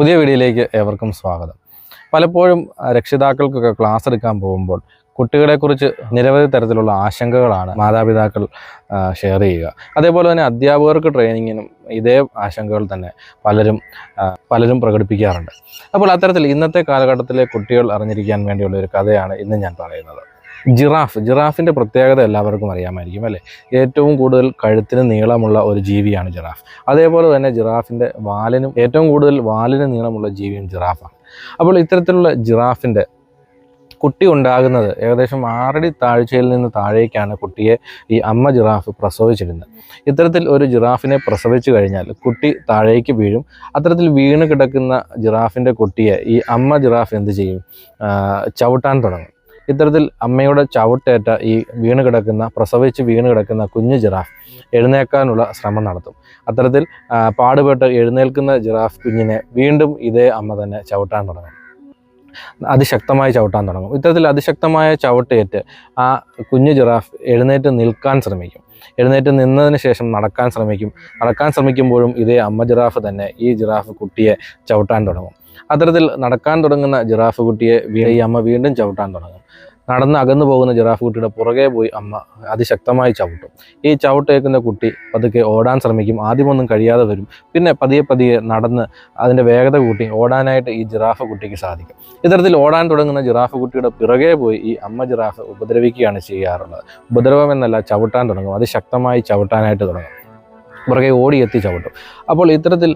പുതിയ വീഡിയോയിലേക്ക് ഏവർക്കും സ്വാഗതം. പലപ്പോഴും രക്ഷിതാക്കൾക്കൊക്കെ ക്ലാസ് എടുക്കാൻ പോകുമ്പോൾ കുട്ടികളെക്കുറിച്ച് നിരവധി തരത്തിലുള്ള ആശങ്കകളാണ് മാതാപിതാക്കൾ ഷെയർ ചെയ്യുക. അതേപോലെ തന്നെ അധ്യാപകർക്ക് ട്രെയിനിങ്ങിനും ഇതേ ആശങ്കകൾ തന്നെ പലരും പലരും പ്രകടിപ്പിക്കാറുണ്ട്. അപ്പോൾ അത്തരത്തിൽ ഇന്നത്തെ കാലഘട്ടത്തിലെ കുട്ടികൾ അറിഞ്ഞിരിക്കാൻ വേണ്ടിയുള്ള ഒരു കഥയാണ് ഇന്ന് ഞാൻ പറയുന്നത്. ജിറാഫ് ജിറാഫിന്റെ പ്രത്യേകത എല്ലാവർക്കും അറിയാമായിരിക്കും അല്ലേ? ഏറ്റവും കൂടുതൽ കഴുത്തിന് നീളമുള്ള ഒരു ജീവിയാണ് ജിറാഫ്. അതേപോലെ തന്നെ ജിറാഫിന്റെ വാലിനും ഏറ്റവും കൂടുതൽ വാലിന് നീളമുള്ള ജീവിയും ജിറാഫാണ്. അപ്പോൾ ഇത്തരത്തിലുള്ള ജിറാഫിന്റെ കുട്ടി ഉണ്ടാകുന്നത് ഏകദേശം ആറടി താഴ്ചയിൽ നിന്ന് താഴേക്കാണ് കുട്ടിയെ ഈ അമ്മ ജിറാഫ് പ്രസവിച്ചിരുന്നത്. ഇത്തരത്തിൽ ഒരു ജിറാഫിനെ പ്രസവിച്ചു കഴിഞ്ഞാൽ കുട്ടി താഴേക്ക് വീഴും. അത്തരത്തിൽ വീണ് കിടക്കുന്ന ജിറാഫിന്റെ കുട്ടിയെ ഈ അമ്മ ജിറാഫ് എന്ത് ചെയ്യും? ചവിട്ടാൻ തുടങ്ങും. ഇത്തരത്തിൽ അമ്മയുടെ ചവിട്ടേറ്റ ഈ വീണ് കിടക്കുന്ന പ്രസവിച്ച് വീണ് കിടക്കുന്ന കുഞ്ഞു ജിറാഫ് എഴുന്നേൽക്കാനുള്ള ശ്രമം നടത്തും. അത്തരത്തിൽ പാടുപെട്ട് എഴുന്നേൽക്കുന്ന ജിറാഫ് കുഞ്ഞിനെ വീണ്ടും ഇതേ അമ്മ തന്നെ ചവിട്ടാൻ തുടങ്ങും. അതിശക്തമായി ചവിട്ടാൻ തുടങ്ങും. ഇത്തരത്തിൽ അതിശക്തമായ ചവിട്ടേറ്റ് ആ കുഞ്ഞു ജിറാഫ് എഴുന്നേറ്റ് നിൽക്കാൻ ശ്രമിക്കും. എഴുന്നേറ്റ് നിന്നതിന് ശേഷം നടക്കാൻ ശ്രമിക്കും. നടക്കാൻ ശ്രമിക്കുമ്പോഴും ഇതേ അമ്മ ജിറാഫ് തന്നെ ഈ ജിറാഫ് കുട്ടിയെ ചവിട്ടാൻ തുടങ്ങും. അത്തരത്തിൽ നടക്കാൻ തുടങ്ങുന്ന ജിറാഫ് കുട്ടിയെ ഈ അമ്മ വീണ്ടും ചവിട്ടാൻ തുടങ്ങും. നടന്ന് അകന്നു പോകുന്ന ജിറാഫ് കുട്ടിയുടെ പുറകെ പോയി അമ്മ അതിശക്തമായി ചവിട്ടും. ഈ ചവിട്ടേക്കുന്ന കുട്ടി പതുക്കെ ഓടാൻ ശ്രമിക്കും. ആദ്യമൊന്നും കഴിയാതെ വരും. പിന്നെ പതിയെ പതിയെ നടന്ന് അതിന്റെ വേഗത കൂട്ടി ഓടാനായിട്ട് ഈ ജിറാഫ് കുട്ടിക്ക് സാധിക്കും. ഇത്തരത്തിൽ ഓടാൻ തുടങ്ങുന്ന ജിറാഫ് കുട്ടിയുടെ പിറകെ പോയി ഈ അമ്മ ജിറാഫ് ഉപദ്രവിക്കുകയാണ് ചെയ്യാറുള്ളത്. ഉപദ്രവം എന്നല്ല ചവിട്ടാൻ തുടങ്ങും. അതിശക്തമായി ചവിട്ടാനായിട്ട് തുടങ്ങും. പുറകെ ഓടിയെത്തി ചവിട്ടും. അപ്പോൾ ഇത്തരത്തിൽ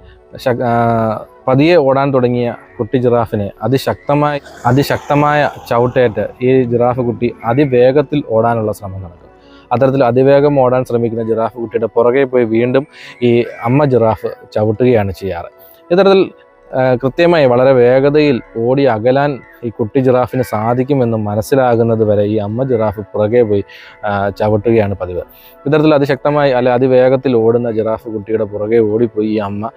പതിയെ ഓടാൻ തുടങ്ങിയ കുട്ടി ജിറാഫിനെ അതിശക്തമായി അതിശക്തമായ ചവിട്ടേറ്റ് ഈ ജിറാഫ് കുട്ടി അതിവേഗത്തിൽ ഓടാനുള്ള ശ്രമം നടക്കും. അത്തരത്തിൽ അതിവേഗം ഓടാൻ ശ്രമിക്കുന്ന ജിറാഫ് കുട്ടിയുടെ പുറകെ പോയി വീണ്ടും ഈ അമ്മ ജിറാഫ് ചവിട്ടുകയാണ് ചെയ്യാറ്. ഇത്തരത്തിൽ കൃത്യമായി വളരെ വേഗതയിൽ ഓടി അകലാൻ ഈ കുട്ടി ജിറാഫിന് സാധിക്കുമെന്ന് മനസ്സിലാകുന്നത് വരെ ഈ അമ്മ ജിറാഫ് പുറകെ പോയി ചവിട്ടുകയാണ് പതിവ്. ഇത്തരത്തിൽ അതിശക്തമായി അല്ലെ അതിവേഗത്തിൽ ഓടുന്ന ജിറാഫ് കുട്ടിയുടെ പുറകെ ഓടിപ്പോയി ഈ അമ്മ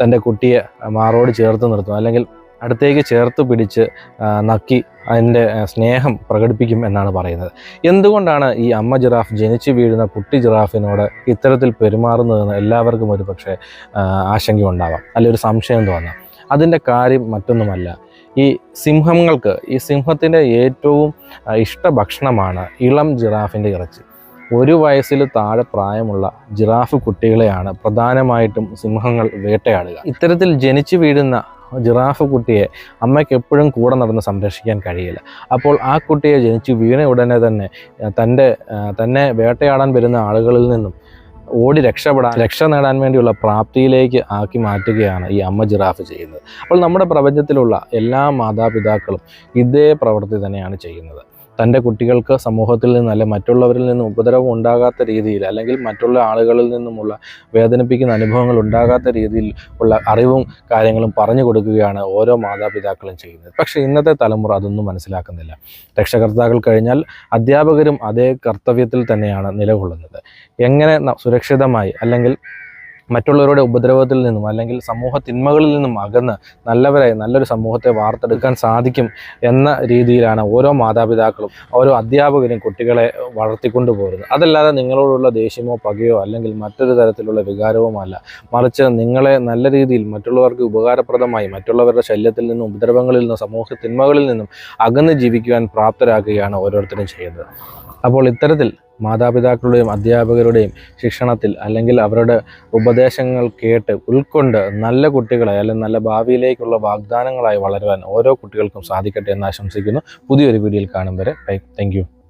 തന്റെ കുട്ടിയെ മാറോട് ചേർത്ത് നിർത്തും അല്ലെങ്കിൽ അടുത്തേക്ക് ചേർത്ത് പിടിച്ച് നക്കി അതിന്റെ സ്നേഹം പ്രകടിപ്പിക്കും എന്നാണ് പറയുന്നത്. എന്തുകൊണ്ടാണ് ഈ അമ്മ ജിറാഫ് ജനിച്ചു വീഴുന്ന കുട്ടി ജിറാഫിനോട് ഇത്തരത്തിൽ പെരുമാറുന്നതെന്ന് എല്ലാവർക്കും ഒരു പക്ഷേ ആശങ്കയുണ്ടാവാം. അല്ലെ ഒരു സംശയം തോന്നാം. അതിന്റെ കാര്യം മറ്റൊന്നുമല്ല. ഈ സിംഹങ്ങൾക്ക് ഈ സിംഹത്തിന്റെ ഏറ്റവും ഇഷ്ട ഭക്ഷണമാണ് ഇളം ജിറാഫിന്റെ ഇറച്ചി. ഒരു വയസ്സിൽ താഴെ പ്രായമുള്ള ജിറാഫ് കുട്ടികളെയാണ് പ്രധാനമായിട്ടും സിംഹങ്ങൾ വേട്ടയാടുക. ഇത്തരത്തിൽ ജനിച്ചു വീഴുന്ന ജിറാഫ് കുട്ടിയെ അമ്മയ്ക്ക് എപ്പോഴും കൂടെ നടന്ന് സംരക്ഷിക്കാൻ കഴിയില്ല. അപ്പോൾ ആ കുട്ടിയെ ജനിച്ചു വീണ ഉടനെ തന്നെ തന്റെ തന്നെ വേട്ടയാടാൻ വരുന്ന ആളുകളിൽ നിന്നും ഓടി രക്ഷപ്പെടാൻ രക്ഷ നേടാൻ വേണ്ടിയുള്ള പ്രാപ്തിയിലേക്ക് ആക്കി മാറ്റുകയാണ് ഈ അമ്മ ജിറാഫ് ചെയ്യുന്നത്. അപ്പോൾ നമ്മുടെ പ്രപഞ്ചത്തിലുള്ള എല്ലാ മാതാപിതാക്കളും ഇതേ പ്രവൃത്തി തന്നെയാണ് ചെയ്യുന്നത്. തന്റെ കുട്ടികൾക്ക് സമൂഹത്തിൽ നിന്ന് അല്ലെ മറ്റുള്ളവരിൽ നിന്നും ഉപദ്രവം ഉണ്ടാകാത്ത രീതിയിൽ അല്ലെങ്കിൽ മറ്റുള്ള ആളുകളിൽ നിന്നുമുള്ള വേദനിപ്പിക്കുന്ന അനുഭവങ്ങൾ ഉണ്ടാകാത്ത രീതിയിൽ ഉള്ള അറിവും കാര്യങ്ങളും പറഞ്ഞു കൊടുക്കുകയാണ് ഓരോ മാതാപിതാക്കളും ചെയ്യുന്നത്. പക്ഷേ ഇന്നത്തെ തലമുറ അതൊന്നും മനസ്സിലാക്കുന്നില്ല. രക്ഷകർത്താക്കൾ കഴിഞ്ഞാൽ അധ്യാപകരും അതേ കർത്തവ്യത്തിൽ തന്നെയാണ് നിലകൊള്ളുന്നത്. എങ്ങനെ സുരക്ഷിതമായി അല്ലെങ്കിൽ മറ്റുള്ളവരുടെ ഉപദ്രവത്തിൽ നിന്നും അല്ലെങ്കിൽ സമൂഹ തിന്മകളിൽ നിന്നും അകന്ന് നല്ലവരായി നല്ലൊരു സമൂഹത്തെ വാർത്തെടുക്കാൻ സാധിക്കും എന്ന രീതിയിലാണ് ഓരോ മാതാപിതാക്കളും ഓരോ അധ്യാപകരും കുട്ടികളെ വളർത്തിക്കൊണ്ടു പോകുന്നത് അതല്ലാതെ നിങ്ങളോടുള്ള ദേഷ്യമോ പകയോ അല്ലെങ്കിൽ മറ്റൊരു തരത്തിലുള്ള വികാരവുമോ അല്ല മറിച്ച് നിങ്ങളെ നല്ല രീതിയിൽ മറ്റുള്ളവർക്ക് ഉപകാരപ്രദമായി മറ്റുള്ളവരുടെ ശല്യത്തിൽ നിന്നും ഉപദ്രവങ്ങളിൽ നിന്നും സമൂഹ തിന്മകളിൽ നിന്നും അകന്ന് ജീവിക്കുവാൻ പ്രാപ്തരാക്കുകയാണ് ഓരോരുത്തരും ചെയ്യുന്നത്. അപ്പോൾ ഇത്തരത്തിൽ മാതാപിതാക്കളുടെയും അധ്യാപകരുടെയും ശിക്ഷണത്തിൽ അല്ലെങ്കിൽ അവരുടെ ഉപദേശങ്ങൾ കേട്ട് ഉൾക്കൊണ്ട് നല്ല കുട്ടികളെ അല്ലെങ്കിൽ നല്ല ഭാവിയിലേക്കുള്ള വാഗ്ദാനങ്ങളായി വളരുവാൻ ഓരോ കുട്ടികൾക്കും സാധിക്കട്ടെ എന്ന് ആശംസിക്കുന്നു. പുതിയൊരു വീഡിയോയിൽ കാണും വരെ. താങ്ക്